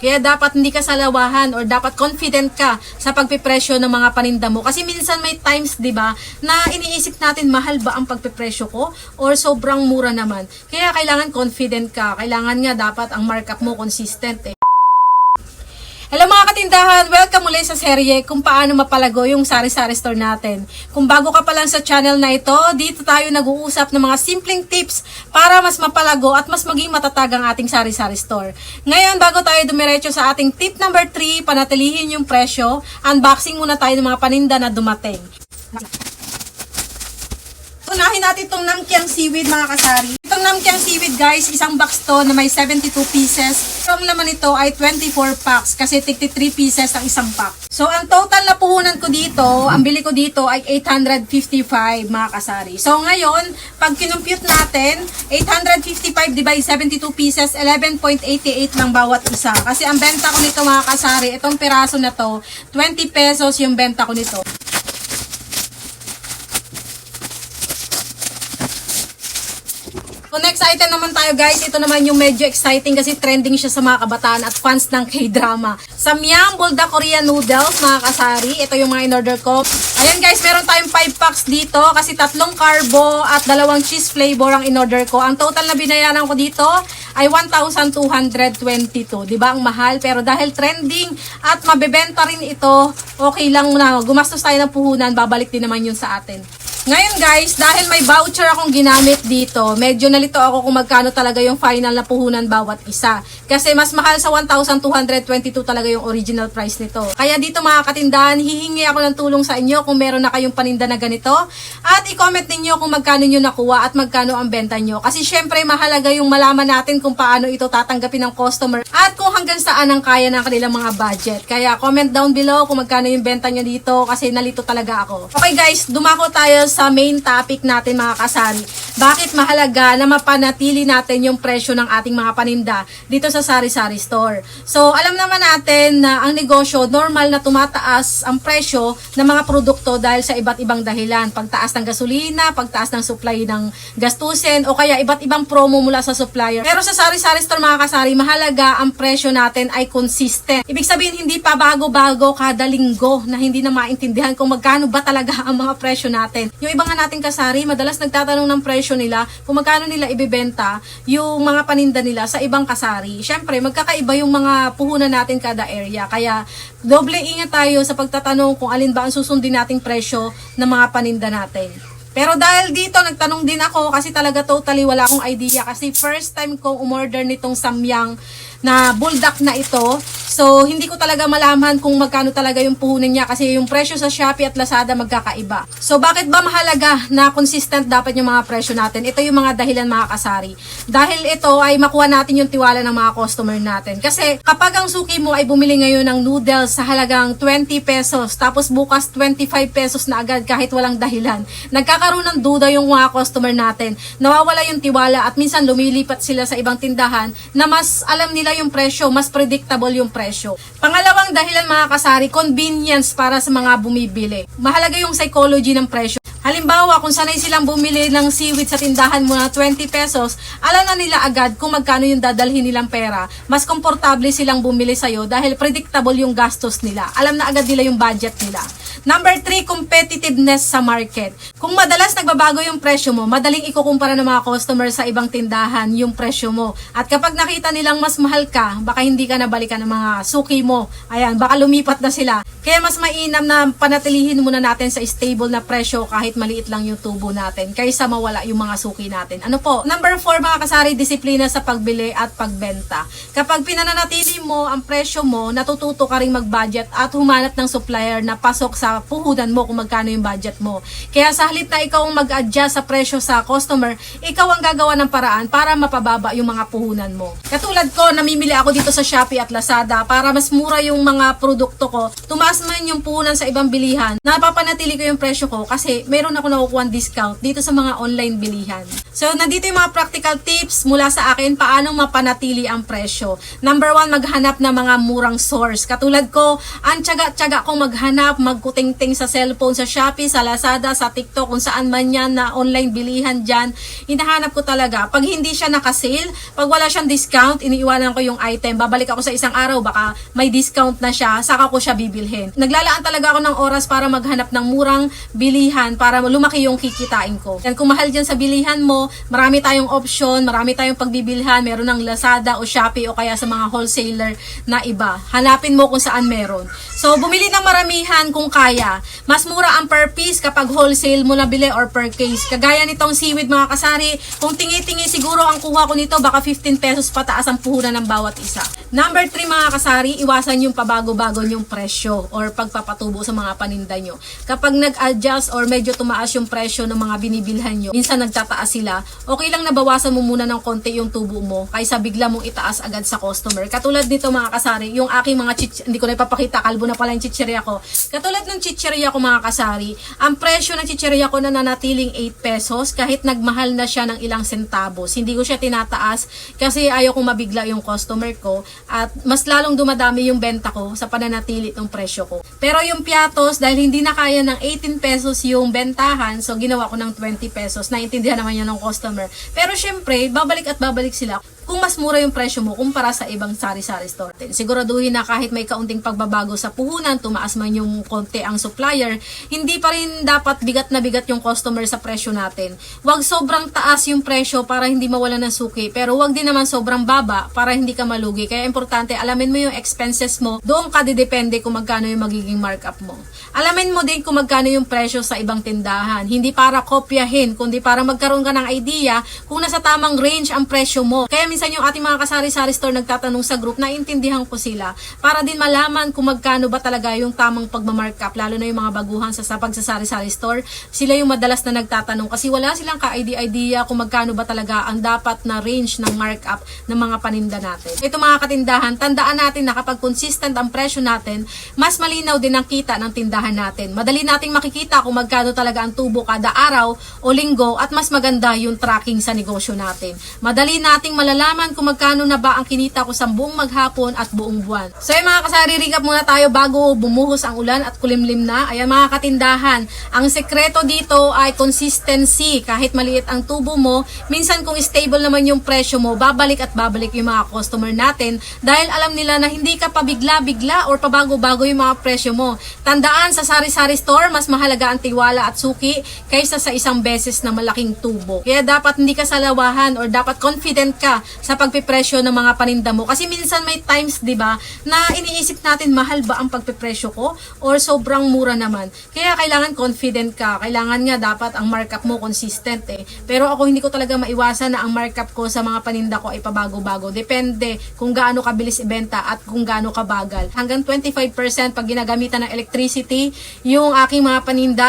Kaya dapat hindi ka salawahan or dapat confident ka sa pagpipresyo ng mga paninda mo. Kasi minsan may times, di ba, na iniisip natin mahal ba ang pagpipresyo ko or sobrang mura naman. Kaya kailangan confident ka. Kailangan nga dapat ang markup mo consistent eh. Hello mga katindahan! Welcome ulit sa serye kung paano mapalago yung sari-sari store natin. Kung bago ka pa lang sa channel na ito, dito tayo nag-uusap ng mga simpleng tips para mas mapalago at mas maging matatag ang ating sari-sari store. Ngayon, bago tayo dumiretso sa ating tip number 3, panatilihin yung presyo, unboxing muna tayo ng mga paninda na dumating. Unahin natin itong namkyang seaweed mga kasari. Itong namkyang seaweed guys, isang box to na may 72 pieces. Ang laman nito ay 24 packs kasi 63 pieces ang isang pack. So ang total na puhunan ko dito, ang bili ko dito ay 855 mga kasari. So ngayon, pag kinumpute natin, 855 divide 72 pieces, 11.88 lang bawat isa. Kasi ang benta ko nito mga kasari, itong piraso na to, 20 pesos yung benta ko nito. So next item naman tayo guys, ito naman yung medyo exciting kasi trending siya sa mga kabataan at fans ng K-drama. Samyang Bulda Korean Noodles mga kasari, ito yung mga in-order ko. Ayan guys, meron tayong 5 packs dito kasi tatlong carbo at dalawang cheese flavor ang in-order ko. Ang total na binayaran ko dito ay 1,222. Di ba ang mahal? Pero dahil trending at mabebenta rin ito, okay lang na gumastos tayo ng puhunan, babalik din naman yun sa atin. Ngayon guys, dahil may voucher akong ginamit dito, medyo nalito ako kung magkano talaga yung final na puhunan bawat isa. Kasi mas mahal sa 1,222 talaga yung original price nito. Kaya dito mga katindahan, hihingi ako ng tulong sa inyo kung meron na kayong paninda na ganito. At i-comment ninyo kung magkano nyo nakuha at magkano ang benta nyo. Kasi syempre mahalaga yung malaman natin kung paano ito tatanggapin ng customer at kung hanggang saan ang kaya ng kanilang mga budget. Kaya comment down below kung magkano yung benta nyo dito kasi nalito talaga ako. Okay guys, dumako tayo sa main topic natin mga kasari. Bakit mahalaga na mapanatili natin yung presyo ng ating mga paninda dito sa sari-sari store. So, alam naman natin na ang negosyo, normal na tumataas ang presyo ng mga produkto dahil sa iba't ibang dahilan. Pagtaas ng gasolina, pagtaas ng supply ng gastusin, o kaya iba't ibang promo mula sa supplier. Pero sa sari-sari store mga kasari, mahalaga ang presyo natin ay consistent. Ibig sabihin, hindi pa bago-bago kada linggo na hindi na maintindihan kung magkano ba talaga ang mga presyo natin. Yung iba nga nating kasari, madalas nagtatanong ng presyo nila kung magkano nila ibibenta yung mga paninda nila sa ibang kasari. Siyempre, magkakaiba yung mga puhunan natin kada area. Kaya, doble ingat tayo sa pagtatanong kung alin ba ang susundin nating presyo ng mga paninda natin. Pero dahil dito, nagtanong din ako kasi talaga totally wala akong idea. Kasi first time kong umorder nitong samyang na buldak na ito. So, hindi ko talaga malaman kung magkano talaga yung puhunan niya kasi yung presyo sa Shopee at Lazada magkakaiba. So, bakit ba mahalaga na consistent dapat yung mga presyo natin? Ito yung mga dahilan mga kasari. Dahil ito ay makuha natin yung tiwala ng mga customer natin. Kasi kapag ang suki mo ay bumili ngayon ng noodles sa halagang 20 pesos, tapos bukas 25 pesos na agad kahit walang dahilan, nagkakaroon ng duda yung mga customer natin. Nawawala yung tiwala at minsan lumilipat sila sa ibang tindahan na mas alam nila yung presyo, mas predictable yung presyo. Pangalawang dahilan mga kasari, convenience para sa mga bumibili. Mahalaga yung psychology ng presyo. Halimbawa, kung sanay silang bumili ng seaweed sa tindahan mo na 20 pesos, alam na nila agad kung magkano yung dadalhin nilang pera. Mas komportable silang bumili sa'yo dahil predictable yung gastos nila. Alam na agad nila yung budget nila. Number 3, competitiveness sa market. Kung madalas nagbabago yung presyo mo, madaling ikukumpara ng mga customer sa ibang tindahan yung presyo mo. At kapag nakita nilang mas mahal ka, baka hindi ka nabalikan ng mga suki mo. Ayan, baka lumipat na sila. Kaya mas mainam na panatilihin muna natin sa stable na presyo kahit maliit lang yung tubo natin kaysa mawala yung mga suki natin. Ano po? Number 4 mga kasari, disiplina sa pagbili at pagbenta. Kapag pinananatili mo ang presyo mo, natututo ka rin mag-budget at humanap ng supplier na pasok sa puhunan mo kung magkano yung budget mo. Kaya sa halip na ikaw ang mag-adjust sa presyo sa customer, ikaw ang gagawa ng paraan para mapababa yung mga puhunan mo. Katulad ko, namimili ako dito sa Shopee at Lazada para mas mura yung mga produkto ko. Tumaas man yung puhunan sa ibang bilihan, napapanatili ko yung presyo ko kasi may mayroon ako nakukuha discount dito sa mga online bilihan. So, nandito yung mga practical tips mula sa akin paano mapanatili ang presyo. Number one, maghanap ng mga murang source. Katulad ko, ang tiyaga-tiyaga kong maghanap, magkutingting sa cellphone, sa Shopee, sa Lazada, sa TikTok, kung saan man yan na online bilihan dyan. Hinahanap ko talaga. Pag hindi siya nakasale, pag wala siyang discount, iniiwanan ko yung item. Babalik ako sa isang araw, baka may discount na siya, saka ko siya bibilhin. Naglalaan talaga ako ng oras para maghanap ng murang bilihan para lumaki yung kikitain ko. Yan, kung mahal dyan sa bilihan mo, marami tayong option, marami tayong pagbibilhan, meron ng Lazada o Shopee o kaya sa mga wholesaler na iba. Hanapin mo kung saan meron. So, bumili ng maramihan kung kaya. Mas mura ang per piece kapag wholesale mo nabili or per case. Kagaya nitong seaweed mga kasari, kung tingi-tingi siguro ang kuha ko nito, baka 15 pesos pataas ang puhunan ng bawat isa. Number 3 mga kasari, iwasan yung pabago-bago yung presyo or pagpapatubo sa mga paninda nyo. Kapag nag-adjust or medyo tumaas yung presyo ng mga binibilhan nyo, minsan nagtataas sila, okay lang na bawasan mo muna ng konti yung tubo mo kaysa bigla mong itaas agad sa customer. Katulad dito mga kasari, yung aking mga chich, hindi ko na ipapakita, kalbo na pala yung chichirya ko. Katulad ng chichirya ko mga kasari, ang presyo ng chichirya ko na nanatiling 8 pesos kahit nagmahal na siya ng ilang centavos. Hindi ko siya tinataas kasi ayaw kong mabigla yung customer ko at mas lalong dumadami yung benta ko sa pananatili ng presyo ko. Pero yung piatos, dahil hindi na kaya ng 18 pesos yung bentahan, so ginawa ko ng 20 pesos. Naintindihan naman yun ng customer. Pero syempre, babalik at babalik sila kung mas mura yung presyo mo kumpara sa ibang sari-sari store. Siguraduhin na kahit may kaunting pagbabago sa puhunan, tumaas man yung konti ang supplier, hindi pa rin dapat bigat na bigat yung customer sa presyo natin. Huwag sobrang taas yung presyo para hindi mawala ng suki, pero huwag din naman sobrang baba para hindi ka malugi. Kaya importante, alamin mo yung expenses mo, doon ka didepende kung magkano yung magiging markup mo. Alamin mo din kung magkano yung presyo sa ibang tindahan. Hindi para kopyahin, kundi para magkaroon ka ng idea kung nasa tamang range ang presyo mo. Kaya minsan yung ating mga kasari-sari store nagtatanong sa group, naiintindihan ko sila para din malaman kung magkano ba talaga yung tamang pagmamarkup, lalo na yung mga baguhan sa, sa pagsasari-sari store. Sila yung madalas na nagtatanong kasi wala silang ka-idea kung magkano ba talaga ang dapat na range ng markup ng mga paninda natin. Ito mga katindahan, tandaan natin na kapag consistent ang presyo natin, mas malinaw din ang kita ng tindahan natin. Madali nating makikita kung magkano talaga ang tubo kada araw o linggo at mas maganda yung tracking sa negosyo natin. Madali nating malalaman kung magkano na ba ang kinita ko sa buong maghapon at buong buwan. So yung mga kasari, recap muna tayo bago bumuhos ang ulan at kulimlim na. Ayan mga katindahan, ang sekreto dito ay consistency. Kahit maliit ang tubo mo, minsan kung stable naman yung presyo mo, babalik at babalik yung mga customer natin dahil alam nila na hindi ka pabigla-bigla or pabago-bago yung mga presyo mo. Tandaan sa sari-sari store, mas mahalaga ang tiwala at suki kaysa sa isang beses na malaking tubo. Kaya dapat hindi ka salawahan or dapat confident ka sa pagpipresyo ng mga paninda mo. Kasi minsan may times, di ba, na iniisip natin mahal ba ang pagpipresyo ko or sobrang mura naman. Kaya kailangan confident ka. Kailangan nga dapat ang markup mo consistent eh. Pero ako hindi ko talaga maiwasan na ang markup ko sa mga paninda ko ay pabago-bago. Depende kung gaano kabilis ibenta at kung gaano kabagal. Hanggang 25% pag ginagamitan ng electricity, yung aking mga paninda,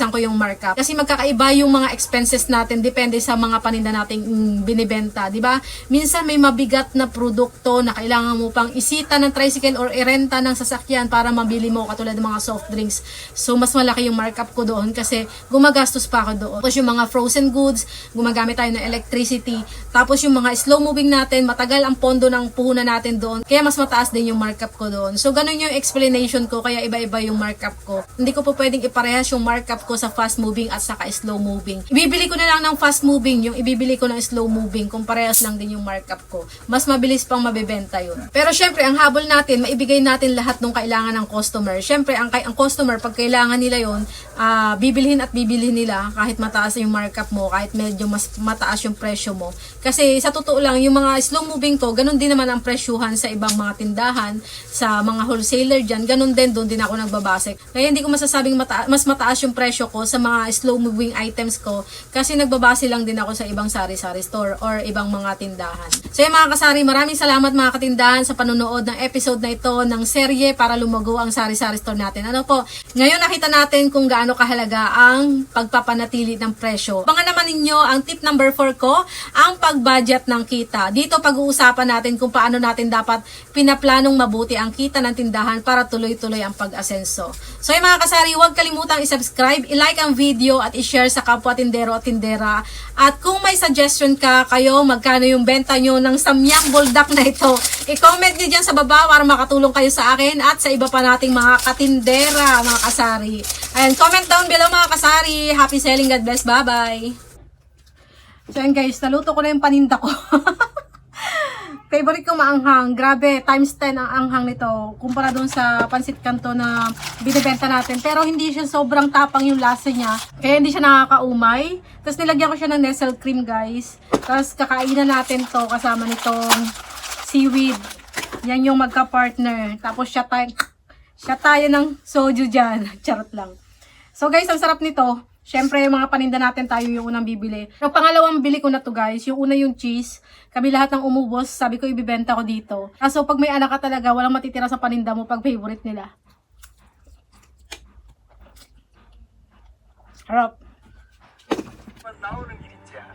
tinataasan ko yung markup. Kasi magkakaiba yung mga expenses natin depende sa mga paninda nating mm, binibenta, di ba? Minsan may mabigat na produkto na kailangan mo pang isita ng tricycle or irenta ng sasakyan para mabili mo katulad ng mga soft drinks. So mas malaki yung markup ko doon kasi gumagastos pa ako doon. Tapos yung mga frozen goods, gumagamit tayo ng electricity. Tapos yung mga slow moving natin, matagal ang pondo ng puhunan natin doon. Kaya mas mataas din yung markup ko doon. So ganun yung explanation ko kaya iba-iba yung markup ko. Hindi ko po pwedeng iparehas yung markup ko sa fast moving at saka slow moving. Ibibili ko na lang ng fast moving, yung ibibili ko ng slow moving kung parehas lang din yung markup ko. Mas mabilis pang mabebenta yun. Pero syempre, ang habol natin, maibigay natin lahat ng kailangan ng customer. Syempre, ang, ang customer, pag kailangan nila yon ah bibilhin at bibilhin nila kahit mataas yung markup mo, kahit medyo mas mataas yung presyo mo. Kasi sa totoo lang, yung mga slow moving ko, ganun din naman ang presyuhan sa ibang mga tindahan, sa mga wholesaler dyan, ganun din, doon din ako nagbabase. Kaya hindi ko masasabing mata- mas mataas yung presyo ko sa mga slow moving items ko kasi nagbabase lang din ako sa ibang sari-sari store or ibang mga tindahan. So yung mga kasari, maraming salamat mga katindahan sa panonood ng episode na ito ng serye para lumago ang sari-sari store natin. Ano po, ngayon nakita natin kung gaano kahalaga ang pagpapanatili ng presyo. Abangan naman ninyo ang tip number 4 ko, ang pag-budget ng kita. Dito pag-uusapan natin kung paano natin dapat pinaplanong mabuti ang kita ng tindahan para tuloy-tuloy ang pag-asenso. So yung mga kasari, huwag kalimutang i-subscribe, i-like ang video at i-share sa kapwa tindero at tindera. At kung may suggestion ka kayo, magkano yung benta nyo ng samyang buldak na ito, i-comment nyo dyan sa baba para makatulong kayo sa akin at sa iba pa nating mga katindera, mga kasari. Ayan, comment down below mga kasari. Happy selling, God bless, bye-bye. So yun guys, naluto ko na yung paninda ko. Favorite ko maanghang. Grabe, times 10 ang anghang nito. Kumpara doon sa pansit kanto na binibenta natin. Pero hindi siya sobrang tapang yung lasa niya. Kaya hindi siya nakakaumay. Tapos nilagyan ko siya ng Nestle cream guys. Tapos kakainan natin to kasama nitong seaweed. Yan yung magka-partner. Tapos siya tayo, siya tayo ng soju dyan. Charot lang. So guys, ang sarap nito. Siyempre, yung mga paninda natin tayo yung unang bibili. Yung pangalawang bili ko na to guys, yung una yung cheese. Kami lahat ng umubos, sabi ko ibibenta ko dito. Kaso pag may anak ka talaga, walang matitira sa paninda mo pag favorite nila. Harap.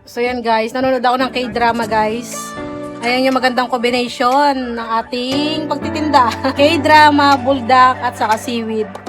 So yan guys, nanonood ako ng K-drama guys. Ayan yung magandang combination ng ating pagtitinda. K-drama, buldak at saka seaweed.